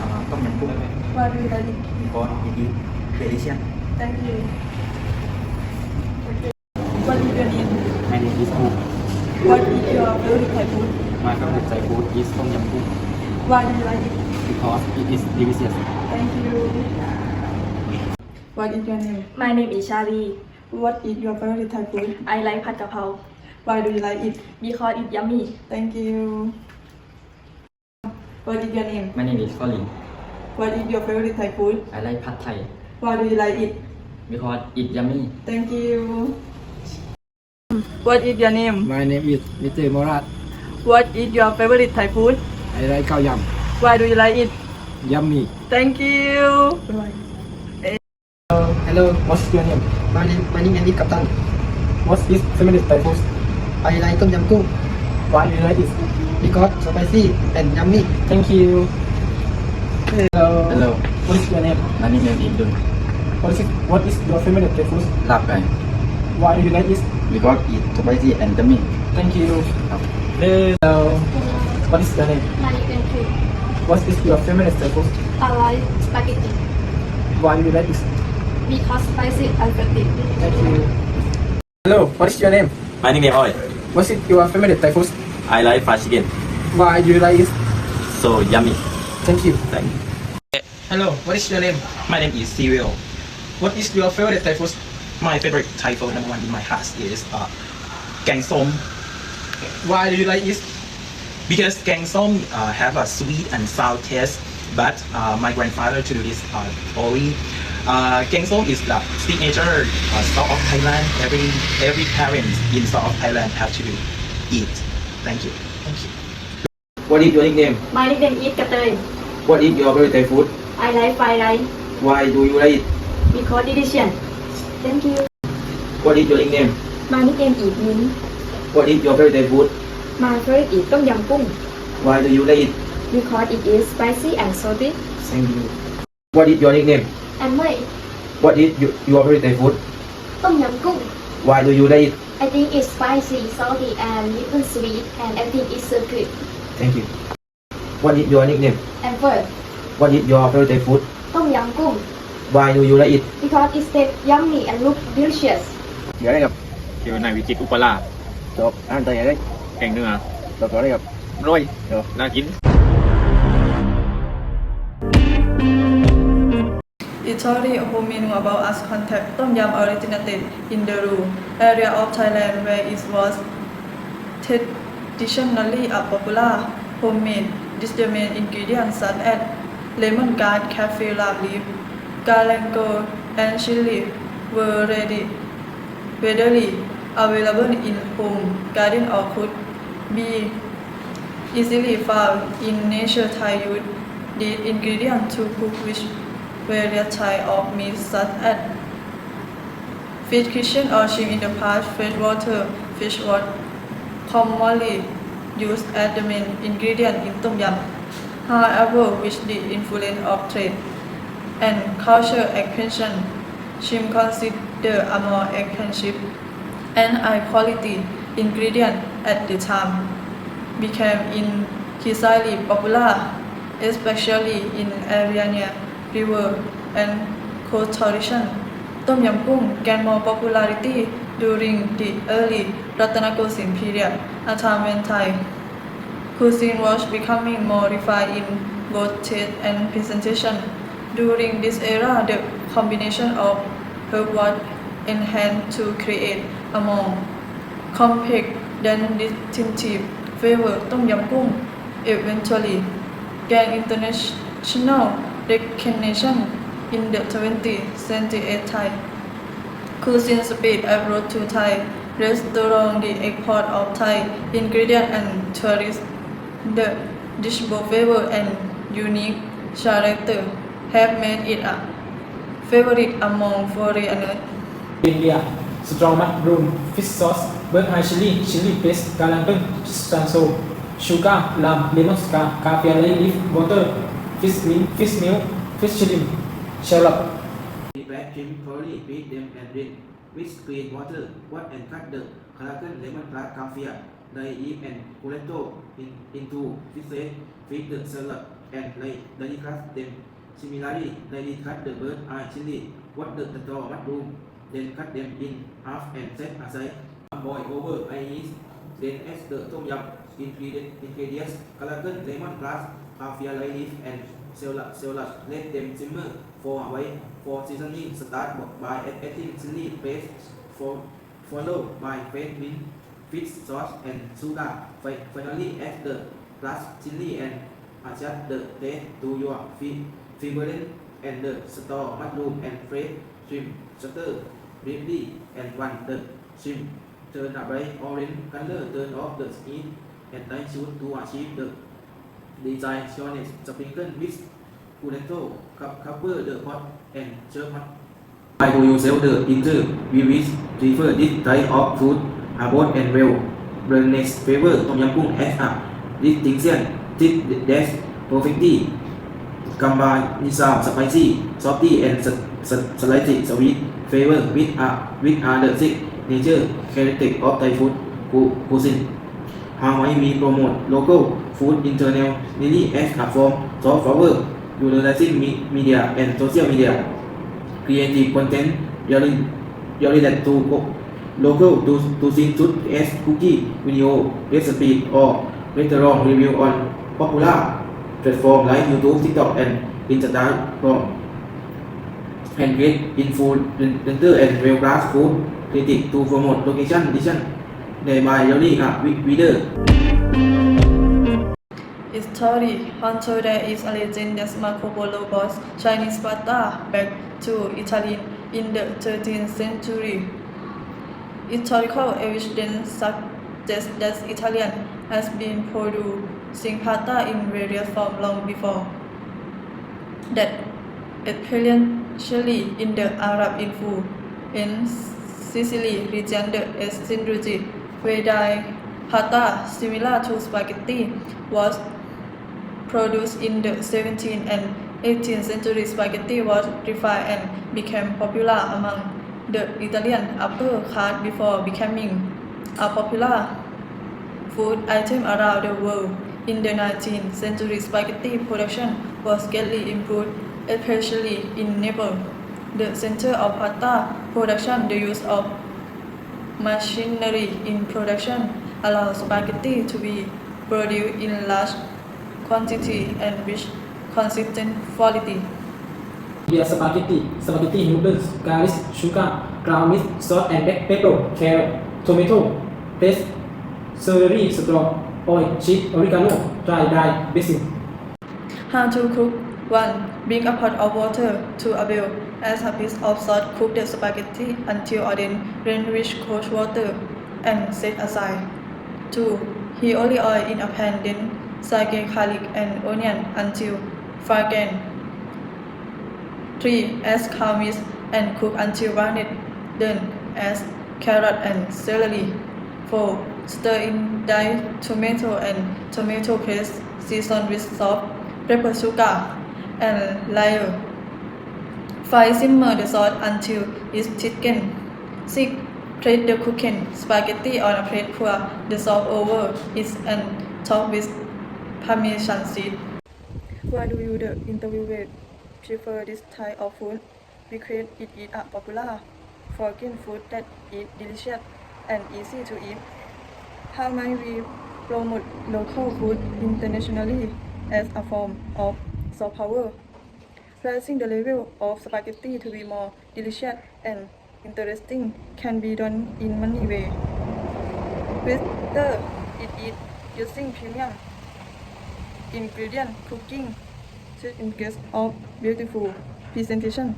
อ่าต้มยำกุ้งวาริวดาริมีก้อนอีกเดลิเชียน thank you วาริวดาริ ในนี้อีสต์ฟูด what is your favorite Thai food มากับหัวใจฟูดอีสต้มยำกุ้ง วาริวดาริ because it is delicious thank you what is your name My name is Shali. what is your favorite Thai food I like ผัดกะเพรา why do you like it because it's yummy. thank you What is your name? my name is Colin What is your favorite Thai food? I like pad Thai Why do you like it? because it yummy Thank you. What is your name? My name is Mr. Morat. What is your favorite Thai food? I like khao yum. Why do you like it? Yummy. Thank you. Uh, hello, what's your name? My name, my name is Captain. What is family Thai food? I like Tom Yam Goong Why do you like it? because spicy and yummy. Thank you. Hello. Hello What is your name? my name is Indun What is what is your favorite Thai food? ลาบไก่ Why you like it? because it spicy and yummy Thank you. ครับ Hello. What is your name? My name is What is your favorite Thai food? I like spaghetti Why you like it? because spicy and fatty. Thank you. Hello, what is your name? My name is Oi. What is your favorite Thai food? I like fried chicken. Why do you like it? So yummy. Thank you. Thank you. Hello, what is your name? My name is Cyril. What is your favorite Thai food? My favorite Thai food number one in my heart is uh, gang som Why do you like it? because gang som uh, have a sweet and sour taste. But uh, my grandfather to do this uh, only. Uh, gang som is the signature uh, south of Thailand. Every every parent in south of Thailand have to eat. Thank you. What is your nickname? My nickname is Katay. What is your favorite food? I like fried rice Why do you like it? because delicious. Thank you. What is your nickname? My nickname is Min. What is your favorite food? My favorite is Tom Yum Goong Why do you like it? because it is spicy and salty. Thank you. What is your nickname? Am my What is your, favorite food? Tom Yum Goong Why do you like it? I think it's spicy, salty, and little sweet, and everything is so good. Thank you What is your nickname And first, What is your favorite Thai food ต้มยำกุ้ง Why do you like it because it tastes yummy and look delicious. เดี๋ยวได้กับ ชื่อนายวิจิตอุปรา จบอ่านตัวอย่างได้ แกงเนื้อ จบตัวได้กับ ร้อย เดี๋ยว น่ากิน Story who knew about us contact Tom Yam originated in the rural area of Thailand where it was traditionally a popular homemade dish. The main ingredients such as lemon curd, kaffir leaf, galangal, and chili were ready, readily available in home, garden, or could be easily found in nature Thai use these ingredients to cook with various types of meat such as fish kitchen or shrimp in the past freshwater fish was commonly used as the main ingredient in tom yum. However with the influence of trade and culture expansion shrimp considered a more expensive and high quality ingredient at the time became increasingly popular, especially in area near river and tradition. Tom Yam Goong gained more popularity during the early Ratanakosin period, a time when cuisine was becoming more refined in both taste and presentation. During this era, the combination of herb was enhanced to create a more complex than distinctive flavor Tom Yam Goong eventually gained international recognition in the 20th century Thai cuisine spread abroad to Thai restaurant the export of Thai ingredient and tourists the dish flavor and unique character have made it a favorite among foreigners India, strong mushroom, fish sauce, eye chili, chili paste, galangal, sanso, sugar, lamb, lemon scar, kaffir leaf, butter, fish meal, fish meal, fish chili, shallot. Black shrimp thoroughly beat them and rinse with clean water. Wash and cut the collagen, lemon grass, kaffir, they eat and potato in, into pieces, feed the salad, and they, they cut them. Similarly, they cut the bird eye chili, what the tomato mushroom, then cut them in half and set aside. Boil over ice, then add the tom yum ingredients, collagen, lemongrass, kaffir leaf, and salad. Let them simmer for a while. For seasoning, start by adding chili paste, for, followed by fresh mint, fish sauce, and sugar. Finally, add the crushed chili and adjust the taste to your favorite and the store mushroom and fresh shrimp. Stir briefly and once the shrimp turn a bright orange color, turn off the heat เห็นได้ชุดดูอาชีพเดอะดีใจชอนเนสสปริงเกิลมิสกูเนโตกับคัพเปอร์เดอะพอตแอนเชอร์พัตไอโอยูเซลเดอะอินเตอร์วีวิสรีเฟอร์ดิสไทออฟฟูดอาร์บอสแอนเวลเบรนเนสเฟเวอร์ต้มยำกุ้งเอสอัพดิสติงเซียนดิสเดสโปรฟิกตี้กัมบานิซาสไปซี่ซอฟตี้แอนด์สไลติสวิตเฟเวอร์วิดอาร์วิดอาร์เดอะซิกเนเจอร์แคริติกออฟไทฟูดกูกูซิน How might we promote local food internally as a form of power utilizing me- media and social media? creative content relevant relevant to co- local to to see such as cookie video recipe or restaurant review on popular platform like YouTube, TikTok and Instagram and get influencer and real class food critic to promote location decision thereby learning a reader. Its story until there is a legend. That Marco Polo brought Chinese pasta back to Italy in the 13th century. Historical evidence suggests that Italian has been producing pasta in various forms long before that, especially in the Arab influence Sicily region, the eccentricity Vedic pasta similar to spaghetti was produced in the 17th and 18th century. Spaghetti was refined and became popular among the Italian upper class before becoming a popular food item around the world. In the 19th century, spaghetti production was greatly improved, especially in Naples, the center of pasta production. The use of machinery in production allows spaghetti to be produced in large quantity and with consistent quality. Via spaghetti, spaghetti noodles, garlic, sugar, ground meat, salt and black pepper, carrot, tomato, paste, celery, straw, oil, cheese, oregano, dry dye, basil. How to cook 1. Bring a pot of water to a boil. Add a piece of salt. Cook the spaghetti until dente. Drain cold water and set aside. 2. Heat olive oil in a pan. Then sauté garlic and onion until fragrant. 3. Add cow and cook until browned. Then add carrot and celery. 4. Stir in diced tomato and tomato paste. Season with salt, pepper, sugar, and layer. 5. Simmer the sauce until it's thickened. 6. Place the cooking spaghetti on a plate. Pour the sauce over it and top with parmesan seed. Why do you, the interviewed, prefer this type of food? Because it is a popular foreign food that is delicious and easy to eat. How might we promote local food internationally as a form of soft power? Raising the level of spaghetti to be more delicious and interesting can be done in many ways. Whether it is using premium ingredient cooking to engage of beautiful presentation